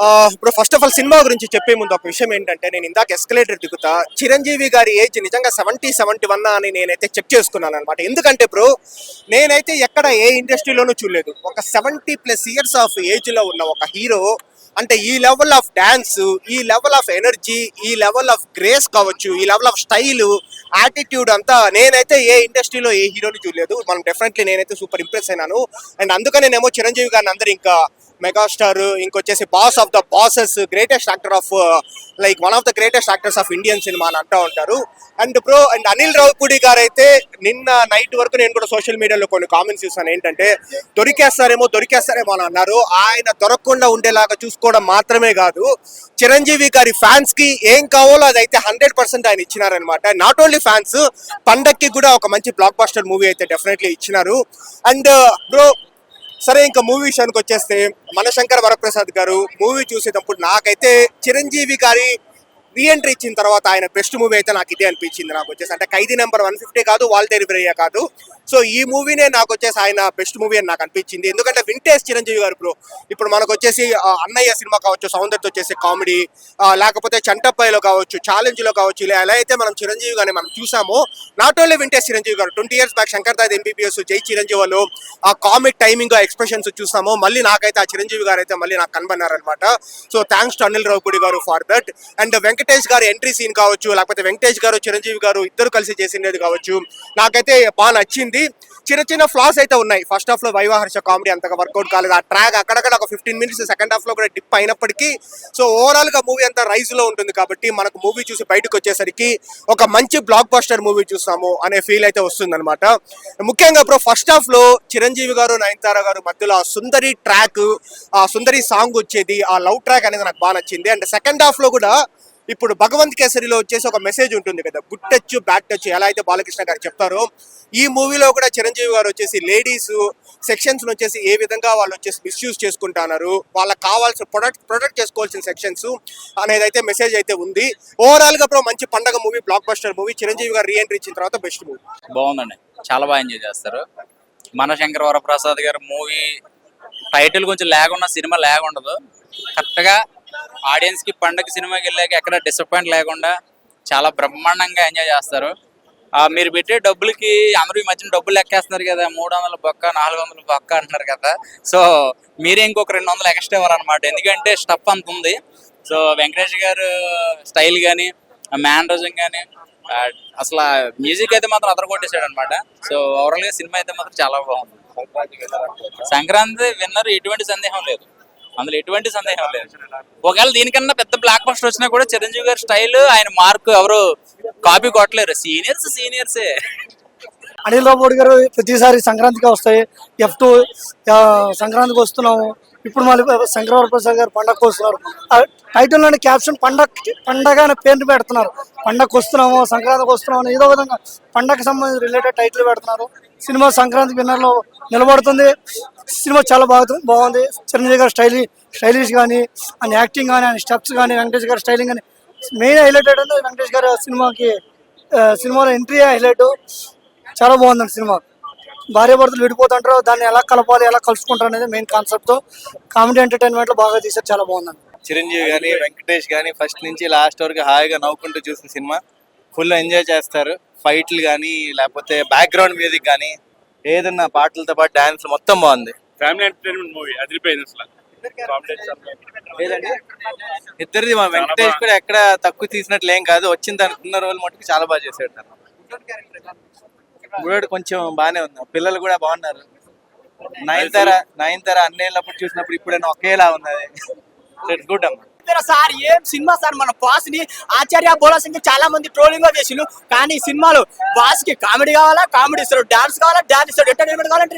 ఆ, ఇప్పుడు first of all cinema గురించి చెప్పే ముందు ఒక విషయం ఏంటంటే నేను ఇందాక ఎస్కలేటర్ దిగుతా. చిరంజీవి గారి ఏజ్ నిజంగా సెవెంటీ సెవెంటీ వన్ అని నేనైతే చెక్ చేసుకున్నాను అనమాట ఎందుకంటే బ్రో నేనైతే ఎక్కడ ఏ ఇండస్ట్రీలోనూ చూడలేదు. ఒక సెవెంటీ ప్లస్ ఇయర్స్ ఆఫ్ ఏజ్లో ఉన్న ఒక హీరో అంటే ఈ లెవెల్ ఆఫ్ డాన్స్ ఈ లెవెల్ ఆఫ్ ఎనర్జీ ఈ లెవెల్ ఆఫ్ గ్రేస్ కావచ్చు ఈ లెవెల్ ఆఫ్ స్టైల్ యాటిట్యూడ్ అంతా నేనైతే ఏ ఇండస్ట్రీలో ఏ హీరోని చూడలేదు. మనం డెఫినెట్లీ నేనైతే సూపర్ ఇంప్రెస్ అయినాను. అండ్ అందుకనేనేమో చిరంజీవి గారిని అందరు ఇంకా megastar ఇంకొచ్చేసి boss of the bosses greatest actor of like one of the greatest actors of Indian cinema అని అంటూ ఉంటారు. And bro and Anil Ravipudi garu అయితే నిన్న నైట్ వరకు నేను కూడా సోషల్ మీడియాలో కొన్ని కామెంట్స్ చూసాను ఏంటంటే దొరికేస్తారేమో దొరికేస్తారేమో అని అన్నారు. ఆయన దొరకకుండా ఉండేలాగా చూసుకోవడం మాత్రమే కాదు చిరంజీవి గారి ఫ్యాన్స్కి ఏం కావాలో అదైతే హండ్రెడ్ పర్సెంట్ ఆయన ఇచ్చినారనమాట నాట్ ఓన్లీ ఫ్యాన్స్ పండక్కి కూడా ఒక మంచి బ్లాక్ బాస్టర్ మూవీ అయితే డెఫినెట్లీ ఇచ్చినారు. అండ్ బ్రో uh, సరే ఇంకా మూవీ విషయానికి వచ్చేస్తే మనశంకర్ వరప్రసాద్ గారు మూవీ చూసేటప్పుడు నాకైతే చిరంజీవి గారి రీఎంట్రీ ఇచ్చిన తర్వాత ఆయన బెస్ట్ మూవీ అయితే నాకు ఇదే అనిపించింది నాకు వచ్చేసి. అంటే ఖైదీ నెంబర్ వన్ ఫిఫ్టీ కాదు వాల్ బ్రయ్య కాదు. సో ఈ మూవీనే నాకు వచ్చేసి ఆయన బెస్ట్ మూవీ అని నాకు అనిపించింది. ఎందుకంటే వింటేజ్ చిరంజీవి గారు ఇప్పుడు ఇప్పుడు మనకు వచ్చేసి అన్నయ్య సినిమా కావచ్చు సౌందర్యతో వచ్చేసి కామెడీ లేకపోతే చంటప్పాయిలో కావచ్చు ఛాలెంజ్లో కావచ్చు ఇలా ఎలా అయితే మనం చిరంజీవి గారిని మనం చూసామో not only vintage Chiranjeevi garu twenty years back Shankar Dada MBBS జై చిరంజీవి వాళ్ళు ఆ కామిక్ టైమింగ్ ఎక్స్ప్రెషన్స్ చూసామో మళ్ళీ నాకైతే ఆ చిరంజీవి గారు అయితే మళ్ళీ నాకు కనబడినారనమాట so thanks to Anil Ravipudi garu for that and Venkatesh garu entry scene కావచ్చు లేకపోతే వెంకటేష్ గారు చిరంజీవి గారు ఇద్దరు కలిసి చేసిండేది కావచ్చు. నాకైతే బాగా నచ్చింది. చిన్న చిన్న ఫ్లాస్ అయితే ఉన్నాయి. ఫస్ట్ హాఫ్లో వైవాహర్ష కామెడీ అంతగా వర్కౌట్ కాలేదు. ఆ ట్రాక్ అక్కడక్కడ ఒక ఫిఫ్టీన్ మినిట్స్ సెకండ్ హాఫ్లో కూడా డిప్ అయినప్పటికీ సో ఓవరాల్గా మూవీ అంతా రైజ్లో ఉంటుంది కాబట్టి మనకు మూవీ చూసి బయటకు వచ్చేసరికి ఒక మంచి బ్లాక్ బస్టర్ మూవీ చూస్తాము అనే ఫీల్ అయితే వస్తుంది అనమాట ముఖ్యంగా ఇప్పుడు ఫస్ట్ హాఫ్లో చిరంజీవి గారు నయనతార గారు మధ్యలో ఆ సుందరి ట్రాక్ ఆ సుందరి సాంగ్ వచ్చేది. ఆ లవ్ ట్రాక్ అనేది నాకు బాగా నచ్చింది. అండ్ సెకండ్ హాఫ్లో కూడా ఇప్పుడు భగవంత్ కేసరిలో వచ్చేసి ఒక మెసేజ్ ఉంటుంది కదా గుడ్ టచ్ బ్యాడ్ టచ్ ఎలా అయితే బాలకృష్ణ గారు చెప్తారో ఈ మూవీలో కూడా చిరంజీవి గారు వచ్చేసి లేడీస్ సెక్షన్స్ వచ్చేసి ఏ విధంగా వాళ్ళు వచ్చేసి మిస్యూజ్ చేసుకుంటున్నారు వాళ్ళకి కావాల్సిన ప్రొడక్ట్ ప్రొడక్ట్ చేసుకోవాల్సిన సెక్షన్స్ అనేది అయితే మెసేజ్ అయితే ఉంది. ఓవరాల్గా బ్రో మంచి పండగ movie blockbuster movie Chiranjeevi garu reentry ఇచ్చిన తర్వాత బెస్ట్ మూవీ బాగుందండి చాలా బాగా ఎంజాయ్ చేస్తారు. మన శంకర్ వరప్రసాద్ గారు మూవీ టైటిల్ కొంచెం లేకుండా సినిమా లేకుండదు కరెక్ట్గా ఆడియన్స్కి పండగ సినిమాకి వెళ్ళాక ఎక్కడ డిసప్పాయింట్ లేకుండా చాలా బ్రహ్మాండంగా ఎంజాయ్ చేస్తారు. మీరు పెట్టే డబ్బులకి అందరూ ఈ మధ్యన డబ్బులు లెక్కేస్తున్నారు కదా మూడు వందల బొక్క నాలుగు వందల బొక్క అంటున్నారు కదా. సో మీరే ఇంకొక రెండు వందలు ఎక్స్ట్రా ఇవ్వాలన్నమాట ఎందుకంటే స్టఫ్ అంత ఉంది. సో వెంకటేష్ గారు స్టైల్ కానీ మ్యానరిజం కానీ అసలు మ్యూజిక్ అయితే మాత్రం అదర కొట్టేశాడు అనమాట సో ఓవరాల్గా సినిమా అయితే మాత్రం చాలా బాగుంది. సంక్రాంతి విన్నర్ ఎటువంటి సందేహం లేదు. అందులో ఎటువంటి సందేహం లేదు. ఒకవేళ దీనికన్నా పెద్ద బ్లాక్ బస్టర్ వచ్చినా కూడా చిరంజీవి గారి స్టైల్ ఆయన మార్క్ ఎవరు కాపీ కొట్టలేరు. సీనియర్స్ సీనియర్సే అనిల్ రావుడి గారు ప్రతిసారి సంక్రాంతికి వస్తాయి. ఎఫ్ టూ సంక్రాంతికి వస్తున్నాము. ఇప్పుడు మళ్ళీ శంకరవర ప్రసాద్ గారు పండగకు వస్తున్నారు టైటిల్లోని క్యాప్షన్ పండగ పండగ అనే పేరు పెడుతున్నారు. పండగకు వస్తున్నాము సంక్రాంతికి వస్తున్నాము అని ఏదో విధంగా పండగకి సంబంధించి రిలేటెడ్ టైటిల్ పెడుతున్నారు. సినిమా సంక్రాంతి విన్నర్లో నిలబడుతుంది. సినిమా చాలా బాగుంది బాగుంది. చిరంజీవి గారి స్టైలి స్టైలిష్ కానీ ఆయన యాక్టింగ్ కానీ ఆయన స్టెప్స్ కానీ వెంకటేష్ గారి స్టైలింగ్ కానీ మెయిన్ హైలైట్ ఏంటంటే వెంకటేష్ గారి సినిమాకి సినిమాలో ఎంట్రీ హైలైట్ చాలా బాగుందండి సినిమా. భార్య భర్తలు విడిపోతుంటారు దాన్ని ఎలా కలపాలి ఎలా కలుసుకుంటారు అనేది మెయిన్ కాన్సెప్ట్తో కామెడీ ఎంటర్టైన్మెంట్లో బాగా తీసారు చాలా బాగుందండి. చిరంజీవి గానీ వెంకటేష్ గానీ ఫస్ట్ నుంచి లాస్ట్ వరకు హాయిగా నవ్వుకుంటూ చూసిన సినిమా. ఫుల్ ఎంజాయ్ చేస్తారు. ఫైట్లు కానీ లేకపోతే బ్యాక్గ్రౌండ్ మ్యూజిక్ కానీ ఏదన్నా పాటలతో పాటు డాన్స్ మొత్తం బాగుంది. ఫ్యామిలీ ఎంటర్టైన్మెంట్ మూవీ అదిరిపోయింది అసలు. ఇద్దరిది మా వెంకటేష్ కూడా ఎక్కడ తక్కువ తీసినట్లు ఏం కాదు. వచ్చిన దానికి ఉన్న రోజులు మటుకు చాలా బాగా చేశాడు తను. బుడోడు కొంచెం బాగానే ఉంది పిల్లలు కూడా బాగున్నారు. నయనతార నయనతార అన్నేళ్ళప్పుడు చూసినప్పుడు ఇప్పుడైనా ఒకేలా ఉన్నది. ఇట్స్ గుడ్ అమ్మా. చెప్పారా సార్ ఏం సినిమా సార్? మన బాస్ని ఆచార్య బోలా సింగ్ చాలా మంది ట్రోలింగ్గా చేసిండు కానీ సినిమాలో బాస్కి కామెడీ కావాలా? కామెడీ ఇస్తాడు. డాన్స్ కావాలా? డాన్స్ ఇస్తాడు. ఎంటర్టైన్మెంట్ కావాలంటే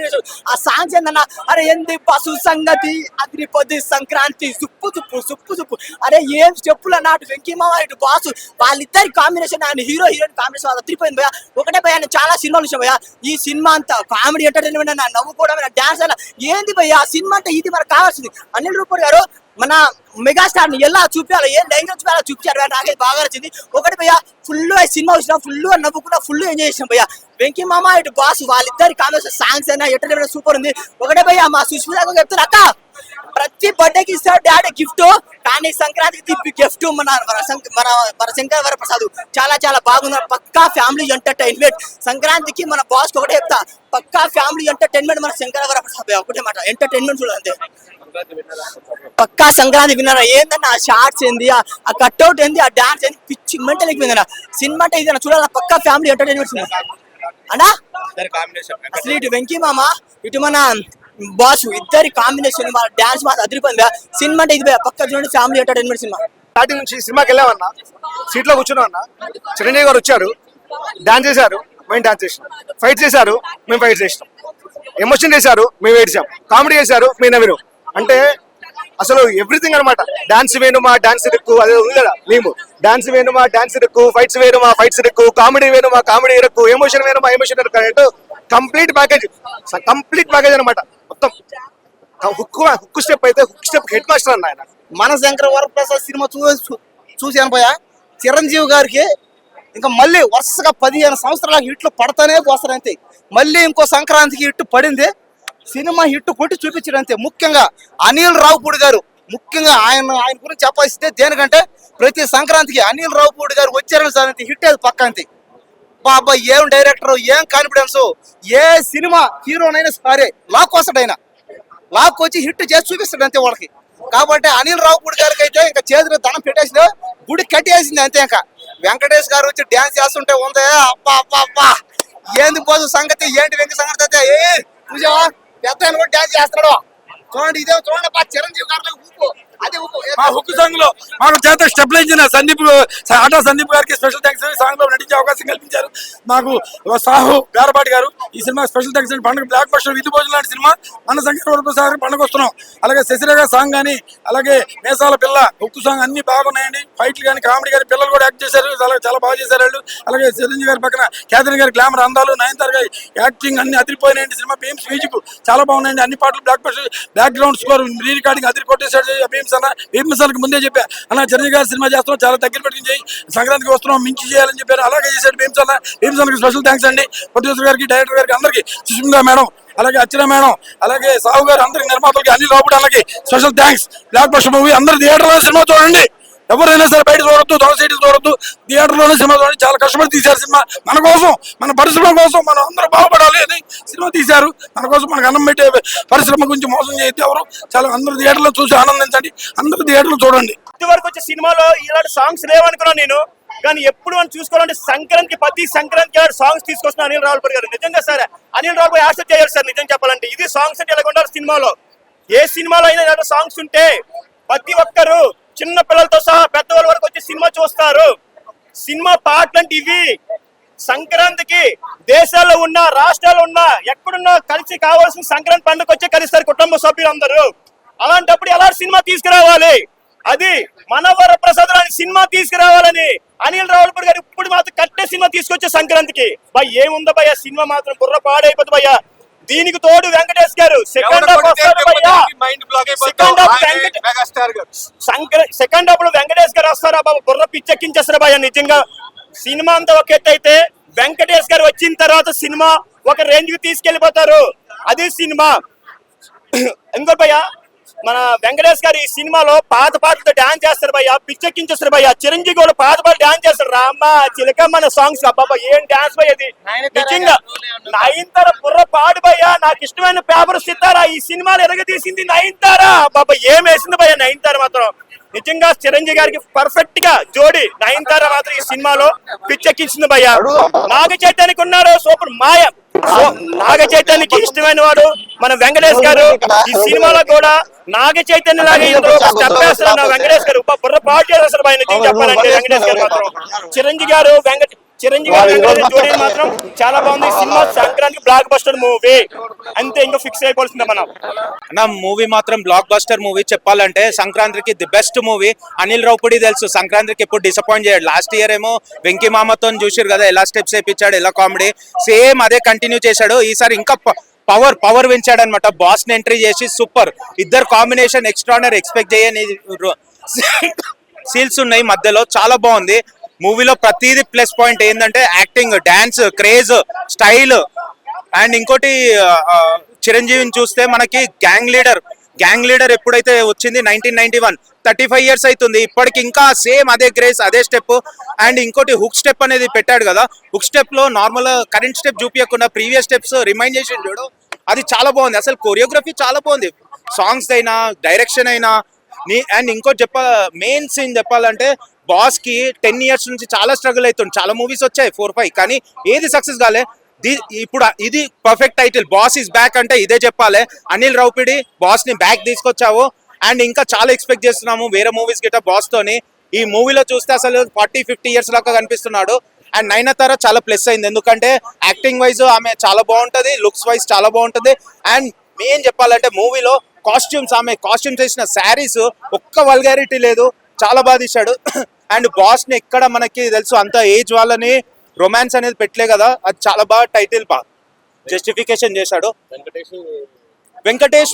ఆ సాంగ్స్ ఏందన్నా? అరే ఏంది పశు సంగతి? అగ్నిపది సంక్రాంతి. సుప్పు సుప్పు సుప్పు సుప్పు. అరే ఏం స్టెప్పులు అన్న? వెంకీ వెంకీమావ ఇటు బాసు. వాళ్ళిద్దరి కాంబినేషన్ ఆయన హీరో హీరోయిన్ కాంబినేషన్ అది తిరిపోయింది భయ ఒకటే భయ చాలా సినిమాలు చూసాం భయ ఈ సినిమా అంతా కామెడీ ఎంటర్టైన్మెంట్ అన్న నవ్వుకోవడం డాన్స్ అన్న ఏంది భయ ఆ సినిమా అంటే ఇది మనకు కావాల్సింది. అనిల్ రూపర్ గారు మన మెగాస్టార్ని ఎలా చూపించాలి ఏం లైంగా చూపించాలో చూపించారు భయ్యా. నాకైతే బాగా నచ్చింది. ఒకటి భయ్య ఫుల్ సినిమా వచ్చినా ఫుల్ నవ్వుకున్నా ఫుల్ ఎంజాయ్ చేసిన భయ్య. వెంకీ మామ ఇటు బాస్ వాళ్ళిద్దరి కాంబినేషన్ సాంగ్స్ అయినా ఎంటర్టైన్మెంట్ సూపర్ ఉంది. ఒకటే భయ్య మా సుష్మిత చెప్తారు అక్క ప్రతి బర్త్డేకి ఇస్తాడు డాడీ గిఫ్ట్ కానీ సంక్రాంతికి గిఫ్ట్ మన మన శంక- మన శంకర్ వరప్రసాద్. చాలా చాలా బాగుంది. పక్కా ఫ్యామిలీ ఎంటర్టైన్మెంట్ సంక్రాంతికి మన బాస్ ఒకటే చెప్తా. పక్కా ఫ్యామిలీ ఎంటర్టైన్మెంట్ మన శంకర్ వరప్రసాద్ ఒకటే మాట ఎంటర్టైన్మెంట్ చూడండి పక్కా సంక్రాంతి విన్నారా? ఏందన్న? ఆ షార్ట్స్ ఏంది? ఆ- కట్అవుట్ ఏంది? ఆ డాన్స్ ఏంది? పిచ్చి మెంటల్ అయిపోయిందన్న సినిమా అంటే ఇది చూడాలి? పక్కా ఫ్యామిలీ ఎంటర్టైన్మెంట్ సినిమా అన్నా? అసలు ఇటు వెంకీ మామ ఇటు మన బాసు ఇద్దరి కాంబినేషన్ వాళ్ళ డాన్స్ మాత్రం అదిరిపోయింది? సినిమా అంటే ఇది పక్క చూడండి ఫ్యామిలీ ఎంటర్టైన్మెంట్ సినిమా. స్టార్టింగ్ నుంచి సినిమాకి వెళ్ళామన్నా సీట్లో కూర్చున్నామన్నా చిరంజీవి గారు వచ్చారు. డాన్స్ చేశారు. మేము డాన్స్ చేసినాం. ఫైట్ చేశారు. మేము ఫైట్ చేసినాం. ఎమోషన్ చేశారు. మేము ఏడ్చాం. కామెడీ చేశారు. మేము నవ్వినాం. అంటే అసలు ఎవ్రీథింగ్ అనమాట డాన్స్ వేణుమా డాన్స్ ఇరుక్కు అదే ఉంది కదా మేము. డాన్స్ వేణుమా డాన్స్ ఇరుక్కు ఫైట్స్ వేణుమా ఫైట్స్ ఇరుక్కు కామెడీ వేణుమా కామెడీ ఇరుక్కు ఎమోషన్ వేణుమా ఎమోషన్ ఇరుక్కు అన్నట్టు కంప్లీట్ ప్యాకేజ్ కంప్లీట్ ప్యాకేజ్ అనమాట మొత్తం. హుక్ హుక్ స్టెప్ అయితే హుక్ స్టెప్ హెడ్ మాస్టర్ అన్న ఆయన. మన శంకర వరప్రసాద్ సినిమా చూ చూశాను పోయా చిరంజీవి గారికి ఇంకా మళ్ళీ వరుసగా పదిహేను సంవత్సరాల హిట్లు పడతానే పోస్తారు అంతే మళ్ళీ ఇంకో సంక్రాంతికి హిట్ పడింది. సినిమా హిట్ కొట్టి చూపించాడు అంతే. ముఖ్యంగా అనిల్ రావుపూడి గారు ముఖ్యంగా ఆయన ఆయన గురించి చెప్పాల్సిందే దేనికంటే ప్రతి సంక్రాంతికి అనిల్ రావుపూడి గారు వచ్చారని సార్ అంతే హిట్ అది పక్క అంతే. బాబా ఏం డైరెక్టర్ ఏం కాన్ఫిడెన్స్ ఏ సినిమా హీరోనైనా సరే లాక్ వస్తాడైనా లాక్ వచ్చి హిట్ చేసి చూపిస్తాడు అంతే వాళ్ళకి. కాబట్టి అనిల్ రావుపూడి గారికి అయితే ఇంకా చేతిలో ధనం పెట్టేసింది గుడి కట్టేసింది అంతే ఇంకా. వెంకటేష్ గారు వచ్చి డ్యాన్స్ చేస్తుంటే ఉందే అబ్బా అబ్బా అబ్బా. ఏంది పోదు సంగతి ఏంటి వెంకట సంగతి అయితే? ఏ పూజ. పెద్ద ఆయన కూడా డ్యాన్స్ చేస్తున్నాడు. చూడండి ఇదే చూడండి చిరంజీవి గారు ఊపు. మా హుక్ సాంగ్లో మాకు చేత స్టెప్లైజ్ సందీప్ ఆటో సందీప్ గారికి స్పెషల్ థ్యాంక్స్ సాంగ్లో నటించే అవకాశం కల్పించారు. మాకు సాహు గారపాటి గారు. ఈ సినిమా స్పెషల్ థ్యాంక్స్ పండుగ బ్లాక్ బస్టర్ విధి భోజనం లాంటి సినిమా. మన శంకర సార్ పండుగ వస్తున్నాం. అలాగే శశిరేఖ సాంగ్ కానీ అలాగే మేసాల పిల్ల హుక్ సాంగ్ అన్ని బాగున్నాయండి. ఫైట్లు కానీ కామెడీ కానీ పిల్లలు కూడా యాక్ట్ చేశారు. చాలా చాలా బాగా చేశారు వాళ్ళు. అలాగే చిరంజీవి గారి పక్కన క్యాథరిన్ గారి గ్లామర్ అందాలు నయనతార గారి యాక్టింగ్ అన్ని అదిరిపోయినాయండి. సినిమా భీమ్స్ మ్యూజిక్ చాలా బాగున్నాయండి. అన్ని పాటలు blockbuster background score re recording అదిరి కొట్టేశాడు భీమ్స్ అన్న భీమ్స్ ముందే చెప్పా. అన్న చిరంజీవి గారు సినిమా చేస్తున్నాం చాలా దగ్గర పెట్టుకుని చేయి. సంక్రాంతికి వస్తున్నాం మించి చేయాలని చెప్పారు. అలాగే చేశాడు భీమ్స్ అన్న భీమ్స్ అన్నకి స్పెషల్ థ్యాంక్స్ అండి. ప్రొడ్యూసర్ గారికి డైరెక్టర్ గారికి అందరికీ. సుష్మిగా మేడం అలాగే అచ్చిన మేడం అలాగే సాహు గారు అందరికి నిర్మాతలకి అన్ని లోపల అలాగే special thanks blockbuster movie అందరు థియేటర్లో సినిమా చూడండి. ఎవరైనా సరే బయట చూడొద్దు దొంగ సీట్లు చూడొద్దు. థియేటర్లోనే సినిమా చూడండి. చాలా కష్టపడి తీశారు సినిమా. మన కోసం మన పరిశ్రమ కోసం మనం అందరూ బాగుపడాలి అని సినిమా తీశారు. మన కోసం మనకు అన్నం పెట్టే పరిశ్రమ గురించి మోసం చేస్తే ఎవరు? చాలా అందరూ థియేటర్లో చూసి ఆనందించండి. అందరూ థియేటర్లో చూడండి. వరకు వచ్చే సినిమాలో ఇలాంటి సాంగ్స్ లేవనుకున్నాను నేను. కానీ ఎప్పుడు మనం చూసుకోవాలంటే సంక్రాంతి ప్రతి సంక్రాంతికి ఇలాంటి సాంగ్స్ తీసుకొస్తున్న అనిల్ రావుపూడి గారు. నిజంగా సార్ అనిల్ రావు యాక్సెప్ట్ చేయాలి సార్ నిజం చెప్పాలంటే. ఇది సాంగ్స్ అంటే ఎలా ఉండాలి సినిమాలో. ఏ సినిమాలో అయినా ఇలాంటి సాంగ్స్ ఉంటే ప్రతి ఒక్కరు చిన్న పిల్లలతో సహా పెద్దవాళ్ళ వరకు వచ్చి సినిమా చూస్తారు. సినిమా పాటలు అంటే ఇవి. సంక్రాంతికి దేశాల్లో ఉన్న రాష్ట్రాల్లో ఉన్న ఎక్కడున్నా కలిసి కావాల్సిన సంక్రాంతి పండుగ వచ్చే కలుస్తారు కుటుంబ సభ్యులందరూ. అలాంటప్పుడు ఎలా సినిమా తీసుకురావాలి? అది మనవర ప్రసాద్ అనే సినిమా తీసుకురావాలని అనిల్ రావులపూడి గారు ఇప్పుడు మాత్రం కట్టే సినిమా తీసుకొచ్చే సంక్రాంతికి. భయ్ ఏముందో భయ్యా? సినిమా మాత్రం బుర్ర పాడైపోతుంది భయ్యా. దీనికి తోడు వెంకటేష్ గారు సెకండ్ హాఫ్ సెకండ్ హాఫ్లో వెంకటేష్ గారు వస్తారా బాబు? బుర్ర పిచ్చెక్కించేస్తారు భయ్యా? నిజంగా సినిమా అంతా ఒక ఎత్తు అయితే వెంకటేష్ గారు వచ్చిన తర్వాత సినిమా ఒక రేంజ్కి తీసుకెళ్ళిపోతారు అది సినిమా. ఇంకో భయ్యా మన వెంకటేష్ గారు ఈ సినిమాలో పాత పాటలతో డాన్స్ చేస్తారు భయ్యా పిచ్చెక్కించేస్తారు భయ్యా చిరంజీవి కూడా పాత పాట డాన్స్ చేస్తారు. రామ్మ చిలక మన సాంగ్స్ అబ్బాబా ఏం డాన్స్ భయ్య అది నిజంగా నయనతార బుర్ర పాడు భయ్యా నాకు ఇష్టమైన పేపర్ సితారా ఈ సినిమాలు ఎరగదీసింది నయనతారా. బాబా ఏం వేసింది భయ్యా నయనతార మాత్రం? నిజంగా చిరంజీవి గారికి పర్ఫెక్ట్గా జోడి నయనతార మాత్రం ఈ సినిమాలో పిచ్చెక్కించింది భయ్య. నాగ చైతన్యకి ఉన్నారు సూపర్ మాయ. నాగ చైతన్యకి ఇష్టమైన వాడు మన వెంకటేష్ గారు. ఈ సినిమాలో కూడా నాగ చైతన్య లాగా ఇందులో స్టెప్ వెంకటేష్ గారు. బుర్ర పాటు చేస్తారు నిజంగా చెప్పాలంటే వెంకటేష్ గారు మాత్రం. చిరంజీవి గారు వెంకట చిరంజీవి జోడీ మాత్రం చాలా బాగుంది. సినిమా సంక్రాంతి బ్లాక్ బస్టర్ మూవీ అంతే ఇంకా ఫిక్స్ అయిపోవాల్సిందే మనం. నా మూవీ మాత్రం బ్లాక్ బస్టర్ మూవీ చెప్పాలంటే సంక్రాంతికి the best movie Anil Ravipudi తెలుసు సంక్రాంతికి ఎప్పుడు డిసప్పాయింట్ చేయడు. లాస్ట్ ఇయర్ ఏమో వెంకీ మామతో చూసారు కదా ఎలా స్టెప్స్ వేయించాడు ఎలా కామెడీ సేమ్ అదే కంటిన్యూ చేశాడు. ఈసారి ఇంకా పవర్ పవర్ పెంచాడు అనమాట బాస్ని ఎంట్రీ చేసి సూపర్ ఇద్దరు కాంబినేషన్ ఎక్స్ట్రానర్ ఎక్స్పెక్ట్ చేయని సీల్స్ ఉన్నాయి మధ్యలో. చాలా బాగుంది. మూవీలో ప్రతిదీ ప్లస్ పాయింట్ ఏంటంటే acting dance craze style and ఇంకోటి చిరంజీవిని చూస్తే మనకి గ్యాంగ్ లీడర్ గ్యాంగ్ లీడర్ ఎప్పుడైతే వచ్చింది? Nineteen ninety one thirty five years అవుతుంది ఇప్పటికి ఇంకా సేమ్ అదే గ్రేస్ అదే స్టెప్ అండ్ ఇంకోటి హుక్ స్టెప్ అనేది పెట్టాడు కదా. హుక్ స్టెప్లో నార్మల్ కరెంట్ స్టెప్ చూపించకుండా ప్రీవియస్ స్టెప్స్ రిమైండ్ చేసి చూడు. అది చాలా బాగుంది. అసలు కొరియోగ్రఫీ చాలా బాగుంది. సాంగ్స్ అయినా డైరెక్షన్ అయినా. నీ అండ్ ఇంకోటి చెప్ప మెయిన్ సీన్ చెప్పాలంటే బాస్కి టెన్ ఇయర్స్ నుంచి చాలా స్ట్రగుల్ అవుతుంది చాలా మూవీస్ వచ్చాయి ఫోర్ ఫైవ్ కానీ ఏది సక్సెస్ కాలే? ఇప్పుడు ఇది perfect title boss is back అంటే ఇదే చెప్పాలి. అనిల్ రౌపిడి బాస్ని బ్యాక్ తీసుకొచ్చావు. అండ్ ఇంకా చాలా ఎక్స్పెక్ట్ చేస్తున్నాము వేరే మూవీస్ గిట్ట బాస్ తోని. ఈ మూవీలో చూస్తే అసలు ఫార్టీ ఫిఫ్టీ ఇయర్స్ లాగా కనిపిస్తున్నాడు. అండ్ నైనతార చాలా ప్లస్ అయింది. ఎందుకంటే యాక్టింగ్ వైజ్ ఆమె చాలా బాగుంటది లుక్స్ వైజ్ చాలా బాగుంటుంది. అండ్ మెయిన్ చెప్పాలంటే మూవీలో కాస్ట్యూమ్స్ ఆమె కాస్ట్యూమ్స్ వేసిన శారీస్ ఒక్క వల్గారిటీ లేదు. చాలా బాగా తీశాడు. అండ్ బాస్ని ఎక్కడ మనకి తెలుసు అంత ఏజ్ వాళ్ళని రొమాన్స్ అనేది పెట్టలే కదా. అది చాలా బాగా టైటిల్ బా జస్టిఫికేషన్ చేశాడు. వెంకటేష్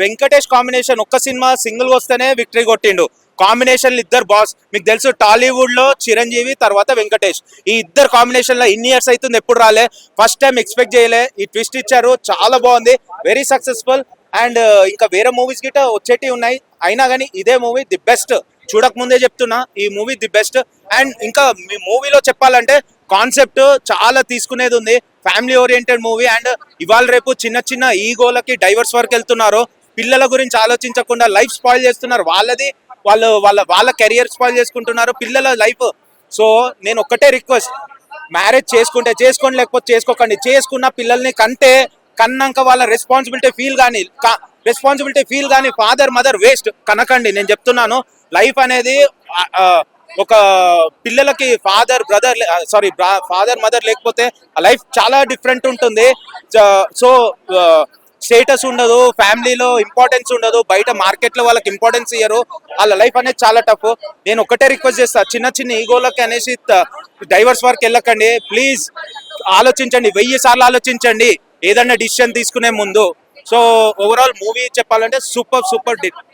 వెంకటేష్ కాంబినేషన్. ఒక్క సినిమా సింగిల్ వస్తేనే విక్టరీ కొట్టిండు. కాంబినేషన్ ఇద్దరు బాస్. మీకు తెలుసు టాలీవుడ్లో చిరంజీవి తర్వాత వెంకటేష్. ఈ ఇద్దరు కాంబినేషన్లో ఇన్ని ఇయర్స్ అవుతుంది ఎప్పుడు రాలే. ఫస్ట్ టైం ఎక్స్పెక్ట్ చేయలే. ఈ ట్విస్ట్ ఇచ్చారు. చాలా బాగుంది. Very successful. అండ్ ఇంకా వేరే మూవీస్ గిట్ట వచ్చేటివి ఉన్నాయి. అయినా కానీ ఇదే మూవీ ది బెస్ట్. చూడక ముందే చెప్తున్నా ఈ మూవీ ది బెస్ట్ అండ్ ఇంకా మీ మూవీలో చెప్పాలంటే కాన్సెప్ట్ చాలా తీసుకునేది ఉంది. ఫ్యామిలీ ఓరియంటెడ్ మూవీ అండ్ ఇవాళ రేపు చిన్న చిన్న ఈగోలకి డైవర్స్ వరకు వెళ్తున్నారు. పిల్లల గురించి ఆలోచించకుండా లైఫ్ స్పాయిల్ చేస్తున్నారు. వాళ్ళది వాళ్ళు వాళ్ళ వాళ్ళ కెరియర్ స్పాయిల్ చేసుకుంటున్నారు పిల్లల లైఫ్ సో నేను ఒక్కటే రిక్వెస్ట్ మ్యారేజ్ చేసుకుంటే చేసుకోండి లేకపోతే చేసుకోకండి. చేసుకున్న పిల్లల్ని కంటే కన్నాక వాళ్ళ రెస్పాన్సిబిలిటీ ఫీల్ కానీ రెస్పాన్సిబిలిటీ ఫీల్ కానీ ఫాదర్ మదర్ వేస్ట్ కనకండి నేను చెప్తున్నాను. లైఫ్ అనేది ఒక పిల్లలకి father brother sorry father mother లేకపోతే లైఫ్ చాలా డిఫరెంట్ ఉంటుంది. సో స్టేటస్ ఉండదు ఫ్యామిలీలో ఇంపార్టెన్స్ ఉండదు బయట మార్కెట్లో వాళ్ళకి ఇంపార్టెన్స్ ఇయ్యరు. వాళ్ళ లైఫ్ అనేది చాలా టఫ్. నేను ఒకటే రిక్వెస్ట్ చేస్తా చిన్న చిన్న ఈగోలకి అనేసి డైవర్స్ వరకు వెళ్ళకండి. ప్లీజ్ ఆలోచించండి వెయ్యి సార్లు ఆలోచించండి. ఏదన్నా డిసిషన్ తీసుకునే ముందు. సో ఓవరాల్ మూవీ చెప్పాలంటే సూపర్ సూపర్